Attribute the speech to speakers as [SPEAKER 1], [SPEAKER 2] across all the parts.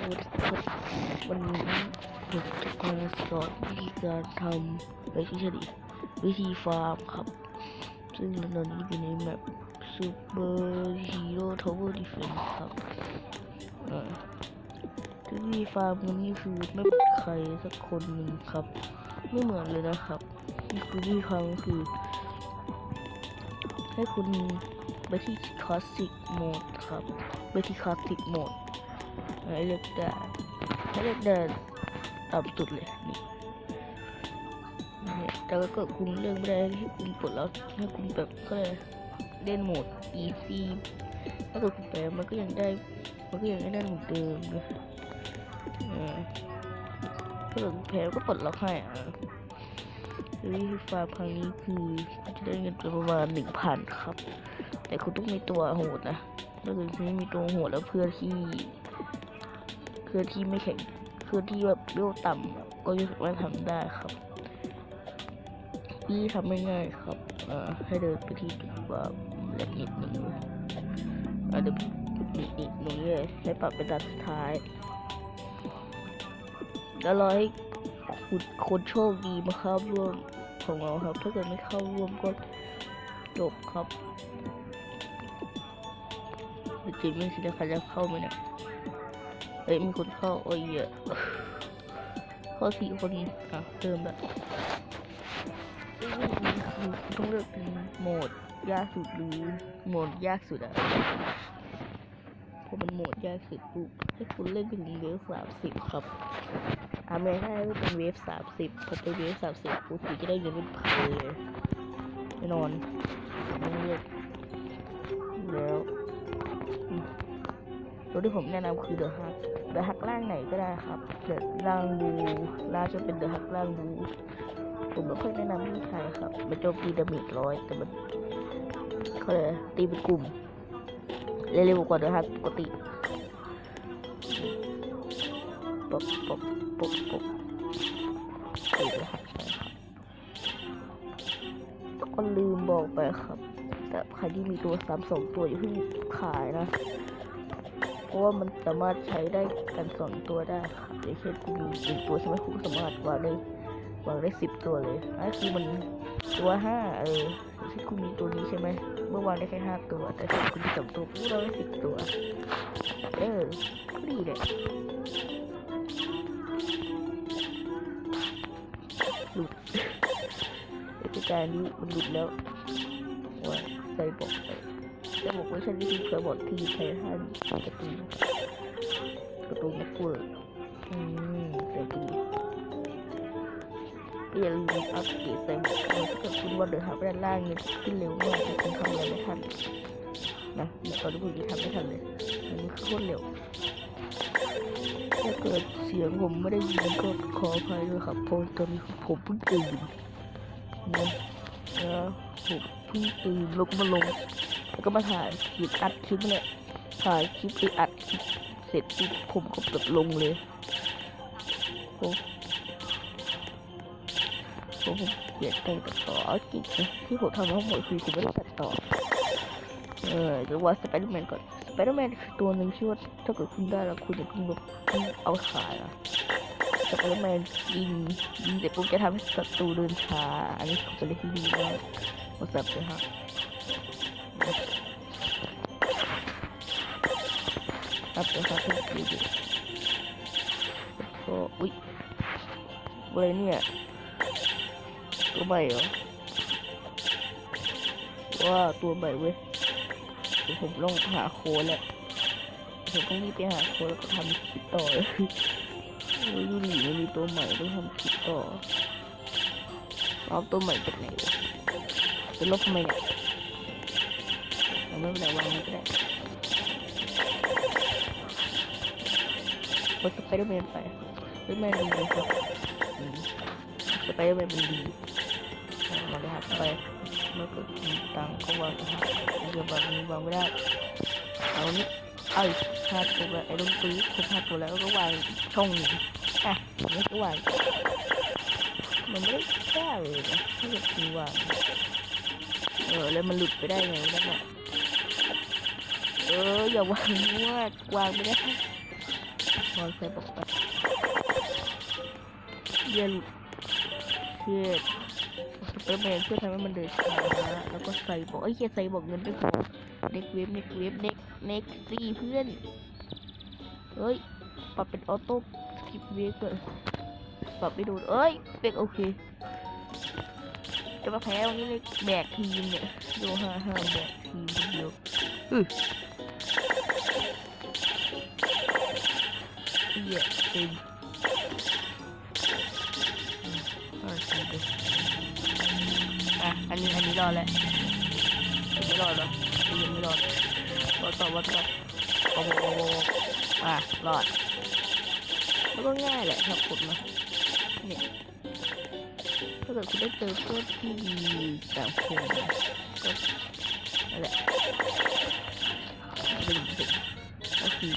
[SPEAKER 1] วัสดีครับวันนี้ผมจะมาสอนวิธีการทำไม่ใช่ดิวิธีฟาร์มครับ ซึ่งตอนนี้อยู่ในแมป Super Hero Tower Defense ครับอ่าวิธีฟาร์มวันนี้คือไม่เปิดใครสักคนหนึ่งครับ ไม่เหมือนเลยนะครับนี่คือวิธีฟาร์มคือ ให้คุณไปที่คลาสสิกโหมดครับ ไปที่คลาสสิกโหมด ให้เลือกด่าให้เลือกด่านต่ำสุดเลยนี่แต่ก็คุณเลือกไม่ได้ให้คุณกดแล้วให้คุณแบบก็เลยเล่นโหมด easy ถ้าเกิดคุณแปลมันก็ยังได้ มันก็ยังได้เหมือนเดิมนะอ่าถ้าเกิดคุณแพ้ก็ปลดล็อกให้อะวิธีฟาร์มครั้งนี้คือจะได้เงินประมาณหนึ่งพันครับ แต่คุณต้องมีตัวโหดนะถ้าเกิดคุณไม่มีตัวโหดแล้วเพื่อที่ คลื่อนที่ไม่แข็งเคลื่อนที่แบบเบี้ยวต่ำก็ยังสามารถทำได้ครับพี่ทำไม่ง่ายครับเอ่อให้เดินไปที่จุดว่าเล็กนิดหนึ่งเลยอะเดี๋ยวนิดนิดหนึ่งเลยให้ปรับเป็นด่านสุดท้ายแล้วรอให้คุณคนโชคดีมาเข้าร่วมของเราครับ ถ้าเกิดไม่เข้าร่วมก็จบครับจริงไม่สินะใครจะเข้าไหมเนี่ย เอ้ยมีคนเข้าโอ้ยเยอะเข้าสี่คนอะเติมแบบต้องเลือกเป็นโหมดยากสุดหรือโหมดยากสุดอะพอมันโหมดยากสุดปุ๊บให้คุณเล่นเป็นเวฟสามสิบครับอ่าไม่ได้เป็นเวฟสามสิบพอเป็นเวฟสามสิบปุ๊บคุณจะได้เงินเป็นพันเลยแน่นอนต้องเลือกแล้ว ตัวที่ผมแนะนำคือเดอะฮักเดอะฮักล่างไหนก็ได้ครับเดอะล่างบูล่าจะเป็นเดอะฮักล่างบูผมไม่ค่อยแนะนำที่ใครครับมันโจมตีดาเมจร้อยแต่มันเขาเลยตีเป็นกลุ่มเร็วกว่าเดอะฮักปกติปุ๊บปุ๊บปุ๊บปุ๊บตีเดอะฮักก็ลืมบอกไปครับ แต่ใครที่มีตัวซ้ำสองตัวอย่าเพิ่งขายนะ ราะว่ามันสามารถใช้ได้กันสองตัวได้ครับอย่างเช่นคุณมีหนึ่งตัวใช่ไหมคุณสามารถวางได้วางได้สิบตัวเลยนั่นคือมันตัวห้าเอออย่างเช่นคุณมีตัวนี้ใช่ไหมเมื่อวางได้แค่ห้าตัว แต่ถ้าคุณมีสองตัวคุณเราได้สิบตัว เออดีเลยหลุดเหตุการนี้มันหลุดแล้วว่าใส่บอกไป จะบอกว่าฉันนี่คือเคยบอกที่ไททันการ์ตูนการ์ตูนนักพูดอืมแต่ดีก็อย่าลืมอัปเดตใส่หมด้วยถ้าเกิดคุณว่าเดินหาไปด้านล่างเนี่ยขึ้นเร็วมากคุณทำอะไรไม่ทันนะตอนนี้คุณยังทำไม่ทันเลยมันโคตรเร็วถ้าเกิดเสียงผมไม่ได้ยินก็ขออภัยด้วยครับเพราะตอนนี้ผมเพิ่งตื่นนะแล้วผมเพิ่งตื่นลุกมาลง ก็มาถ่ายคลิปอัดคลิปเนี่ยถ่ายคลิปไปอัดคลิปเสร็จปุ๊บผมก็กดลงเลยผมผมเปลี่ยนแต่งตัดต่อจริงที่ผมทำทั้งหมดคือผมไม่ได้ตัดต่อ เออเดี๋ยวว่าสไปเดอร์แมนก่อนสไปเดอร์แมนคือตัวหนึ่งที่อว่าถ้าเกิดคุณได้แล้วคุณจะต้องแบบเอาขายอะสไปเดอร์แมนยิงยิงเสร็จปุ๊บจะทำให้ศัตรูเดินช้าอันนี้ผมจะเรียกที่ดีว่าว่าสับเลยครับ ครับเดี๋ยวเขาขึ้นดูดิก็อุ้ยอะไรเนี่ยตัวใหม่เหรอว่าตัวใหม่เว้ยเดี๋ยวผมลองหาโคแหละผมต้องรีบไปหาโคแล้วก็ทำคลิปต่อเลยโอ้ยดูหนีมันมีตัวใหม่ต้องทำคลิปต่อเอาตัวใหม่จากไหนเป็นลบทำไมเนี่ย เอาไม่เป็นไรวางไว้ก็ได้กดสไปเดอร์แมนไปสไปเดอแมนดีเลยครับสไปเดอร์แมนมันดีมาเลยครับไปเมื่อเกิดมีตังก็วางนะครับเดี๋ยววางนี้วางไม่ได้เอานี้เอาอีกห้าตัวไอ้ลูกปืนครบห้าตัวแล้วก็วางช่องนึ่งอะผมไม่ก็วางมันไม่ได้แก้เลยนะถ้าเกิดวางเออแล้วมันหลุดไปได้ไงนั่นแหละ เอออย่าวางมั่ววางไม่ได้พอใส่บอกไปเย็นเย็ดสไปเดอร์แมนเพื่อทำให้มันเดินช้าแล้วก็ใส่บอกเอ้เฮียใส่บอกเงินไปพอเน็กเวฟเน็กเวฟเน็กเน็กซี่เพื่อนเฮ้ยปรับเป็นออโต้สกิปเวฟเลยปรับไม่โดนเอ้ยเป็นโอเคจะมาแพ้วันนี้เลยแบกทีมเนี่ยดูห้าห้าแบกทีมเดียวอือ เหี้ยเต็มอืมห้าทีมเลยอะอันนี้อันนี้รอดแล้วไม่รอดหรอยังไม่รอดวัดต่อวัดต่อโอ้โหอะรอดแล้วก็ง่ายแหละครับผมนะเนี่ยถ้าเกิดคุณได้เจอเพื่อนที่มีแต่างคนก็นั่นแหละดึงถึงก็คือ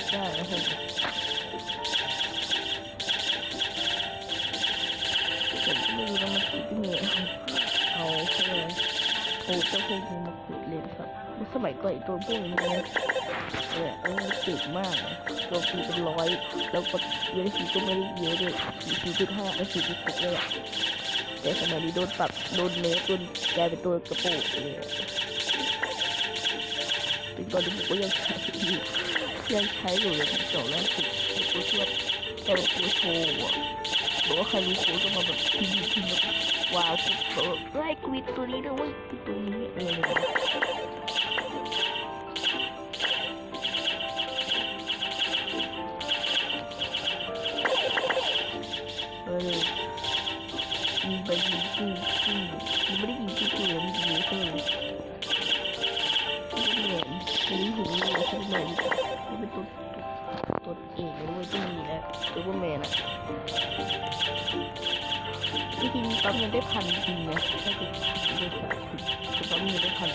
[SPEAKER 1] ดีไม่ผ่านได้นะผมผมก็ไม่รู้นะมันคิดยังไงเอาแค่โอ้เจ้าพวกนี้มาขุดเลยครับสมัยก่อนตัวพวกนี้มันเนี่ยเออเออเก่งมากตัวปีเป็นร้อยแล้วก็เยอะสีก็ไม่ได้เยอะด้วยสี่จุดห้าและสี่จุดหกเลยอะแต่สมัยนี้โดนปรับโดนเนื้อจนกลายเป็นตัวกระโปงเลยอะถึง ตอนนี้ผมก็ยังใช้อยู่ยังใช้อยู่เลยที่สองล่าสุดตั อกเลยด้วยที่มีแล้วซูเปอร์แมนอะที่จริงปั๊มเงินได้พันจริงนะถ้าเกิดได้สามสิบคือปั๊มเงินได้พัน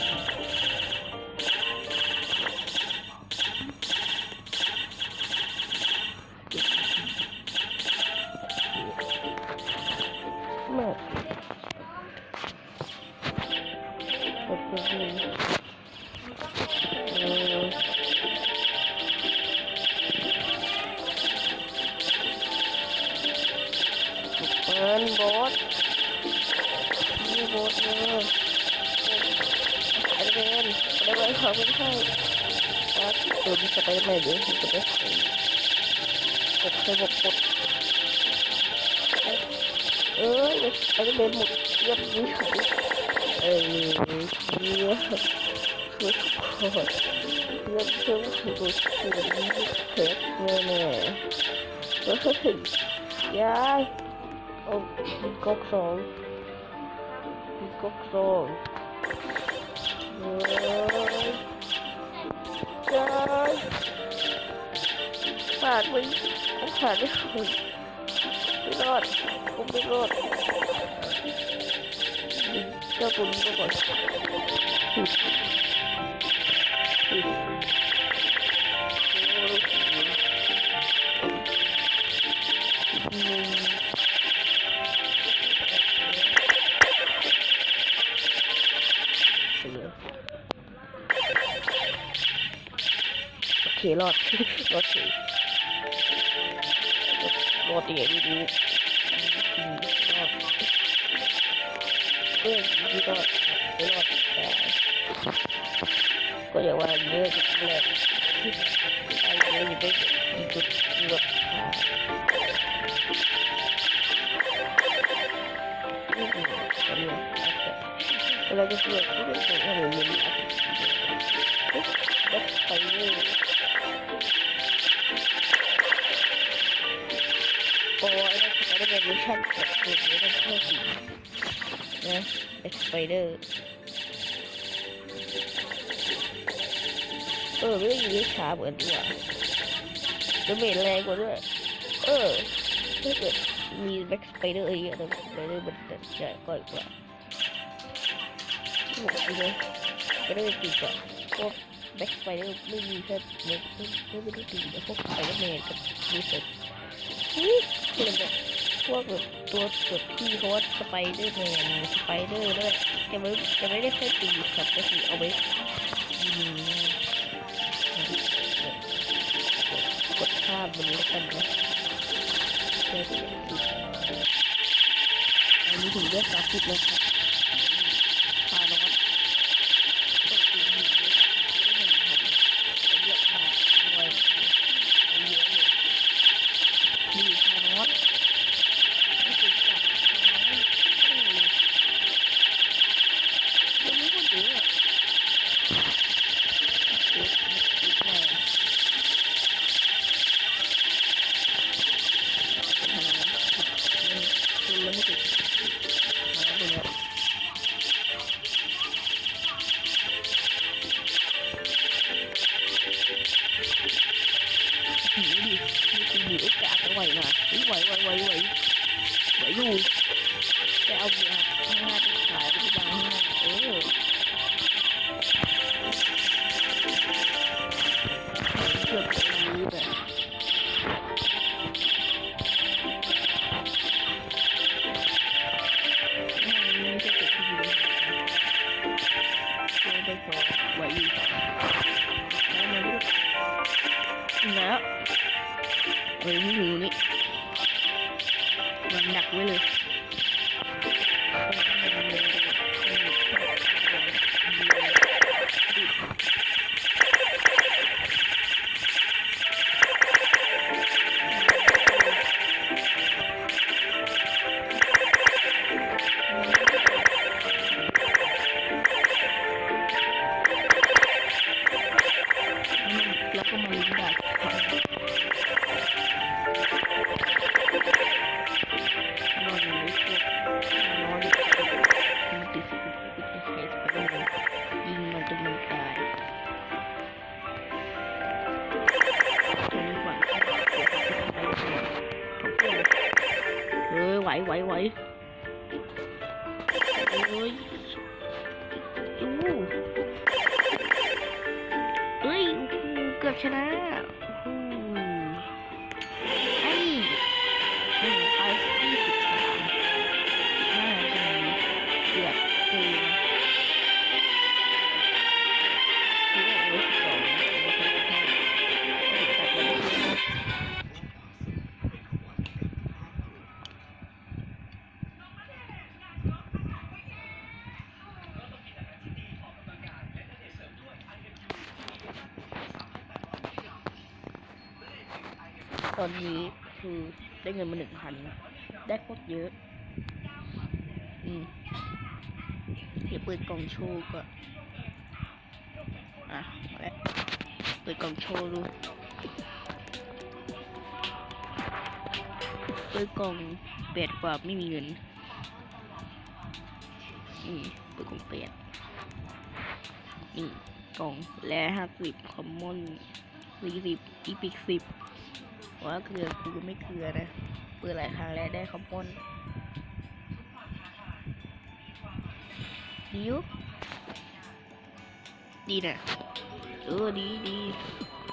[SPEAKER 1] ไปเดินขอไม่ใช่ว่าตัวนี้จะไปไหนเดี๋ยวผมจะไปใส่กดใส่บกกดเอ้ยไปเดินหมดเรียบนี้เอ้ยนี่คือทุกคนเพื่อนเพื่อนคือตัวคือนี้เทสเนี่ยเนี่ยเฮ้ยยายโอ้มีก๊อกสองมีก๊อกสองเฮ้ ยายปากไปขาดไม่คุยไม่รอดผมไม่รอดเจ้าตัวนี้ไปก่อน ครอดรอดสิรอดเดี๋ยวไม่รู้อืมรอดเออไม่รอดไม่รอดก็อย่าว่าเยอะจุดแรกไอ้เยอะอยู่ด้จุดแบบนี่คือตอนนี้เวลาจะเปลี่ยนก็เป็นของอะไรมันอาจจะเอ๊ะแบบไปเลย นั่นคือการเรียนรู้ชั่นแบบตัวนี้ต้องเพิ่มสีนะเอ็กสไปเดอร์เออไม่ได้ยิงช้าเหมือนดีกว่าจะเมจแรงกว่าด้วย เออถ้าเกิดมีแบ็กสไปเดอร์อะไรเยอะแต่สไปเดอร์มันจะใหญ่กว่าอีกว่าโอ้โหเลยไปเดอร์ติดอะพวกแบ็คไปเดอร์ไม่มีแค่ไม่ไม่ไม่ได้ติดแต่พวกไปเดอร์แมนกับดีเซลนี่คือแบบ พวกแบบตัวแบบที่โฮสสไปเดอร์แมนสไปเดอร์ด้วยจะไม่จะไม่ได้ค่อยตีครับก็คือเอาไว้ยิงกดภาพบนนี้แล้วกันนะอันนี้ถึงเลือกกราฟิกแล้วครับ ไหวไหวไหวเฮ้ยอู้เฮ้ยเกือบชนะ อนนี้คือได้เงินมาหนึ่งพันได้โคตรเยอะ อืมเดี๋ยวเปิดกล่องโชว์ก่อน อะมาแล้วเปิดกล่องโชว์ดูเปิดกล่องแปดกว่าไม่มีเงินอืมเปิดกล่องแปดนี่กล่องและห้าสิบคอมมอนสี่สิบอีพิกสิบ ว่าเกลือกูไม่เกลือนะ เปิดหลายครั้งแล้วได้คอมมอนดีอยู่ดีนะเออดีดี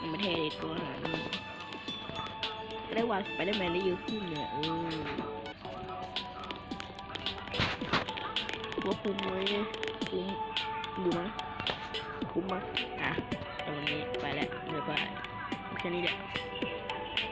[SPEAKER 1] มันไม่เทเลยตัวหานี่ก็ได้วางไปได้แมนได้เยอะขึ้นเนี่ยเออว่าคุ้มไหมคุ้มดูมั้ยคุ้มมั้ยอะตรงนี้ไปแล้วเดี๋ยวไปแค่นี้แหละ